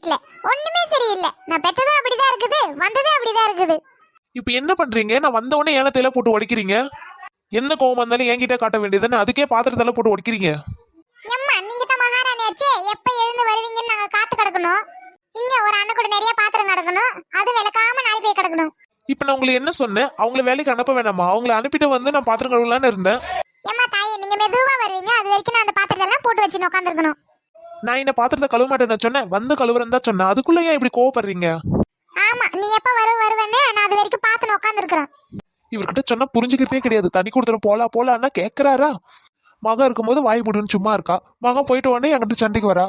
வீட்ல. ஒண்ணுமே சரியில்லை. நான் பெத்ததும் அப்படிதான் இருக்குது வந்ததும் அப்படிதான் இருக்குது. இப்போ என்ன பண்றீங்க? நான் வந்த உடனே ஏனத்தையில போட்டு உடைக்கிறீங்க. எந்த கோவம் வந்தாலும் என்கிட்ட காட்ட வேண்டியதுன்னு அதுக்கே பாத்திரத்தெல்லாம் போட்டு உடைக்கிறீங்க. எம்மா நீங்க தான் மகாராணியாச்சே எப்ப எழுந்து வருவீங்கன்னு நாங்க காத்து கிடக்கணும். இங்க ஒரு அண்ணன் கூட நிறைய பாத்திரம் கிடக்கணும். அது விளக்காம நாலு போய் கிடக்கணும். இப்போ நான் உங்களுக்கு என்ன சொன்னேன்? அவங்கள வேலைக்கு அனுப்ப வேணாமா? அவங்கள அனுப்பிட்டு வந்து நான் பாத்திரம் கழுவலான்னு இருந்தேன். ஏம்மா தாயே நீங்க மெதுவா வருவீங்க. அது வரைக்கும் நான் அந்த பாத்திரத்தை எல்லாம் போட்டு வச்சு உட்காந்துருக்கணும் நான் இந்த பாத்திரத்தை கழுவ மாட்டேன்னு சொன்னேன். வந்து கழுவுறேன் தான் சொன்னேன். அதுக்குள்ள ஏன் இப்படி கோவப்படுறீங்க? ஆமா நீ எப்ப வருவ வருவேன்னு நான் அது வரைக்கும் பார்த்து உட்காந்துருக்கிறேன் இவர்கிட்ட சொன்னா புரிஞ்சுக்கிறதே கிடையாது. தண்ணி கொடுத்துட்டு போலா போலான்னா கேட்கறாரா மகன் இருக்கும்போது வாய் முடின்னு சும்மா இருக்கா? மகன் போயிட்டு உடனே என்கிட்ட சண்டைக்கு வரா?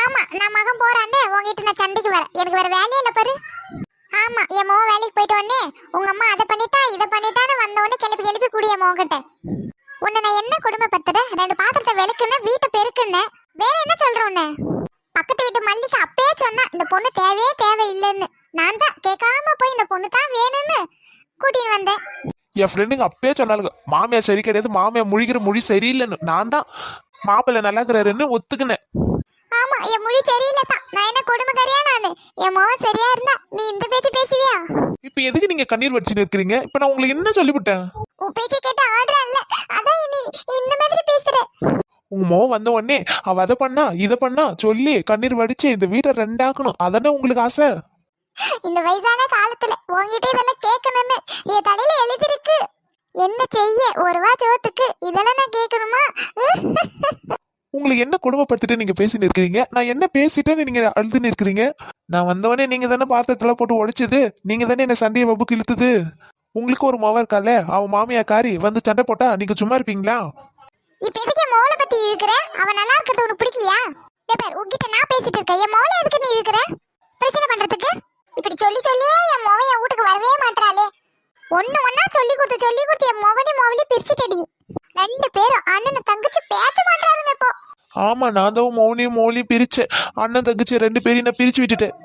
ஆமா நான் மகன் போறாண்டே உங்ககிட்ட நான் சண்டைக்கு வரேன். எனக்கு வேற வேலையே இல்ல பாரு. ஆமா என் மோ வேலைக்கு போயிட்டு உடனே உங்க அம்மா அதை பண்ணிட்டா இதை பண்ணிட்டான்னு வந்த உடனே கிளப்பி கிளப்பி கூடிய மோகிட்ட உன்னை நான் என்ன கொடுமைப்படுத்துறேன்? ரெண்டு பாத்திரத்தை விளக்குன்னு வீட்டை பெருக்குன்னு. வேற என்ன சொல்ற உன்னை? பக்கத்து வீட்டு மல்லிகை அப்பயே சொன்னா இந்த பொண்ணு தேவையே தேவை இல்லைன்னு நான் தான் கேட்காம போய் இந்த பொண்ணு தான் வேணும்னு கூட்டின்னு வந்தேன். என் ஃப்ரெண்டுங்க அப்பயே சொன்னாலுங்க மாமியார் சரி கிடையாது மாமியார் முழிக்கிற மொழி சரியில்லைன்னு. நான் தான் மாப்பிள்ளை நல்லா இருக்கிறாருன்னு ஒத்துக்கினேன். ஆமா என் மொழி சரியில்லை தான். நான் என்ன கொடுமைக்காரியா நானு? என் மோகம் சரியா இருந்தா நீ இந்த பேச்சு பேசுவியா? இப்போ எதுக்கு நீங்க கண்ணீர் வடிச்சுன்னு இருக்கிறீங்க? இப்போ நான் உங்களுக்கு என்ன சொல்லிவிட்டேன்? உன் பேச்சை கேட்டு ஆடுறேன் இல்ல அதான் நீ இந்த மாதிரி பேசுற உங்க மோகம் வந்த உடனே அவ அதை பண்ணா இதை பண்ணா சொல்லி கண்ணீர் வடிச்சு இந்த வீட்டை ரெண்டாக்கணும். அதானே உங்களுக்கு ஆசை? இந்த வயசான காலத்துல உன்கிட்ட இதெல்லாம் கேட்கணும்னு என் தலையில எழுதிருக்கு. என்ன செய்ய? ஒரு வா சோத்துக்கு இதெல்லாம் நான் கேட்கணுமா? உங்களுக்கு என்ன குடும்பப்படுத்திட்டு நீங்க பேசின்னு இருக்கிறீங்க? நான் என்ன பேசிட்டேன்னு நீங்க அழுதுன்னு இருக்கிறீங்க? நான் வந்தவொடனே நீங்க தானே பாத்திரத்துல போட்டு உடைச்சது நீங்க தானே என்ன சண்டையை வம்புக்கு இழுத்தது? உங்களுக்கு ஒரு மாவன் இருக்கால அவன் மாமியா காரி வந்து சண்டை போட்டா நீங்க சும்மா இருப்பீங்களா? இப்ப எதுக்கு என் மோளை பத்தி இழுக்கிற? அவன் நல்லா இருக்கிறது உனக்கு பிடிக்கலையா? இதோ பாரு உன்கிட்ட நான் பேசிட்டு இருக்கேன். என் மோளை எதுக்கு நீ இழுக்கிற? பிரச்சனை பண்றதுக்கு? இப்படி சொல்லி சொல்லியே என் மோவன் என் வீட்டுக்கு வரவே மாட்டாளே ஒண்ணு ஒண்ணா சொல்லி கொடுத்து சொல்லி கொடுத்து என் மோவனி மோவலி பிரிச்சுட்டடி. ரெண்டு பேரும் அண்ணன் தங்கச்சி பேச மாட்டாருங்க இப்போ. ஆமா நான் தான் மௌனியும் மௌலி பிரிச்சேன். அண்ணன் தங்கச்சி ரெண்டு பேரையும் நான் பிரிச்சு விட்டுட்டேன்.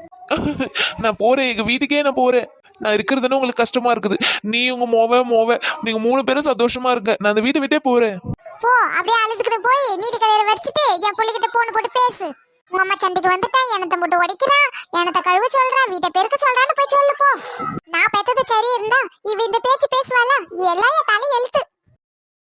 நான் போறேன் எங்க வீட்டுக்கே நான் போறேன். நான் இருக்கிறதுன்னு உங்களுக்கு கஷ்டமா இருக்குது. நீ உங்க மோவ மோவ நீங்க மூணு பேரும் சந்தோஷமா இருங்க. நான் அந்த வீட்டை விட்டே போறேன். போ அப்படியே அழுதுகிட்டு போய் நீதி கதையில வச்சுட்டு என் பிள்ளைகிட்ட போன் போட்டு பேசு. உங்க அம்மா சண்டைக்கு வந்துட்டேன் எனத்தை போட்டு உடைக்கிறான் எனத்தை கழுவ சொல்றான் வீட்டை பெருக்க சொல்றான்னு போய் சொல்லு போ. நான் பெத்தது சரி இருந்தா இவ இந்த பேச்சு பேசுவாளா? எல்லாம் என் தலை எழுத்து